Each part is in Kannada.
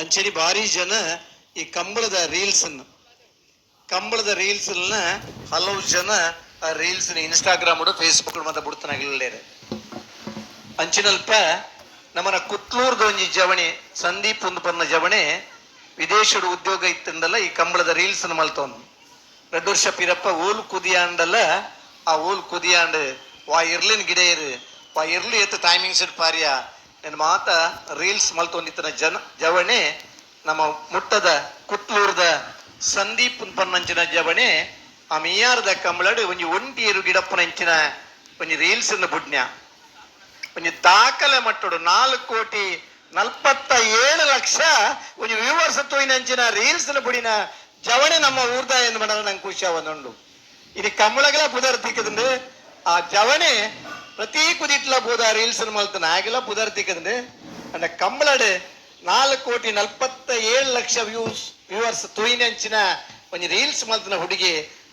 ಅಂಚನೆ ಭಾರಿ ಜನ ಈ ಕಂಬಳದ ರೀಲ್ಸ್ ಅನ್ನು. ಕಂಬಳದ ರೀಲ್ಸ್ ಹಲವು ಜನ ಆ ರೀಲ್ಸ್ ಇನ್ಸ್ಟಾಗ್ರಾಮ್ ಫೇಸ್ಬುಕ್ ಮತ್ತೆ ಬಿಡ್ತಾನಾಗಿಲ್ಲೇ ಅಂಚಿನಲ್ಪ ನಮ್ಮನ ಕುತ್ಲೂರ್ದ ಒಂಜಿ ಜವಣಿ, ಸಂದೀಪ್ ಒಂದು ಪನ್ನ ಜವಣೆ ವಿದೇಶದ ಉದ್ಯೋಗ ಇತ್ತಂದಲ್ಲ ಈ ಕಂಬಳದ ರೀಲ್ಸ್ ಮಲ್ತೊಂದು ರೆಡ್ ವರ್ಷ ಪಿರಪ್ಪ, ಓಲ್ ಕುದಿಯಾಂಡಲ್ಲ ಆ ಓಲ್ ಕುದಿಯಾಂಡ್ ವಾ ಇರ್ಲಿನ್ ಗಿಡ ಇರು, ವಾ ಇರ್ಲಿ ಎತ್ತ ಟೈಮಿಂಗ್ಸ್ ಪಾರ್ಯ ನನ್ನ ಮಾತ ರೀಲ್ಸ್ ಮಲ್ತೊಂದಿತ್ತನ ಜನ, ಜವಣೆ, ನಮ್ಮ ಮುಟ್ಟದ ಕುಟ್ಲೂರ್ದ ಸಂದೀಪ್ ಪನ್ನಂಚಿನ ಜವಣೆ ಆ ಮಿಯಾರ್ದ ಕಮಲಡು ಒಂಜಿ ಒಂಟಿಯರು ಗಿಡಪ್ಪನ ಇಂಚಿನ ಒಂಜಿ ರೀಲ್ಸ್ ಬುಡ್ನ್ಯ. ಒಂಜಿ ದಾಖಲೆ ಮಟ್ಟಡು, ನಾಲ್ಕು ಕೋಟಿ ನಲ್ಪತ್ತ ಏಳು ಲಕ್ಷ ಒಂಜಿ ವ್ಯೂವರ್ಸ್ ತೋಯಿನಂಚಿನ ರೀಲ್ಸ್ ಬುಡಿನ ಜವಣೆ ನಮ್ಮ ಊರ್ದ ಎಂದು ಮಾಡಲು ನಂಗೆ ಖುಷಿ ಅವನುಂಡು ಇದು ಕಮಲಗಳ ಪುದರ್ ತಿಕ್ಕದಂಡು ಆ ಜವಣೆ ಪ್ರತಿ ಕುದಿಟ್ಲ ಬೋದ ರೀಲ್ಸ್ ಮಲ್ತನ ಆಗಿಲ್ಲ ಬುದರ್ ತಿಕ್ಕದಂಡು ಕಂಬಳಡೆ ಕಂಬಳಡು ನಾಲ್ಕು ಕೋಟಿ ನಲ್ಪತ್ತ ಏಳು ಲಕ್ಷ ವ್ಯೂಸ್, ವ್ಯೂವರ್ಸ್ ತೂಯಿನಂಚಿನ ಒಂದು ರೀಲ್ಸ್ ಮಲ್ತನ ಹುಡುಗಿ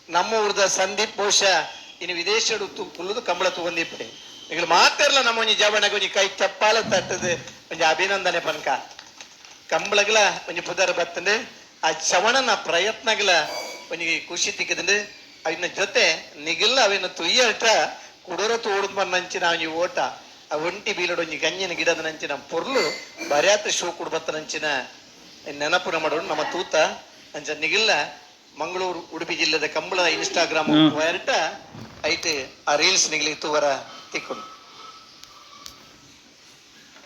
ನಮ್ಮ ಊರದ ಸಂದೀಪ್ ಬಹುಶಃ ಇನ್ನು ವಿದೇಶಡು ತುಲ್ಲುದು ಕಂಬಳ ತಗೊಂದಿಪ್ಪಡೆ ಈಗ ಮಾತಾರಲ್ಲ ನಮ್ಮ ಒಂಜಿ ಜವಣಗ ಒಂಜಿ ಕೈ ಚಪ್ಪಾಲ ತಟ್ಟದು ಒಂದು ಅಭಿನಂದನೆ ಪನ್ಕ. ಕಂಬಳಗಳ ಒಂದು ಪುದರ್ ಬತ್ತಂಡು ಆ ಚವಣನ ಪ್ರಯತ್ನಗಳ ಒಂದು ಖುಷಿ ತಿಕ್ಕದಂಡು ಅವಿನ ಜೊತೆ ನಿಗಿಲ್ಲ ಅವಿನ ತುಯ್ಯಟ ಕುಡರ ತೋಡುದ್ ನಂಚಿನ ಓಟ ಆ ಒಂಟಿ ಬೀಲಡು ಗಂಜಿನ ಗಿಡದ ನಂಚಿನ ಪೊರ್ಲು ಬರ್ಯಾತ ಶೋ ಕುಡ್ಬತ್ತನಂಚಿನ ನೆನಪುನ ಮಾಡೋಡು ನಮ್ಮ ತೂತ. ಅಂಚ ನಿಗಿಲ್ಲ ಮಂಗಳೂರು ಉಡುಪಿ ಜಿಲ್ಲೆದ ಕಂಬಳ ಇನ್ಸ್ಟಾಗ್ರಾಮ್ ಹೊರಟ ಐಟ್ ಆ ರೀಲ್ಸ್ ನಿಗಲಿ ತೂವರ ತಿಕ್ಕೊಂಡು.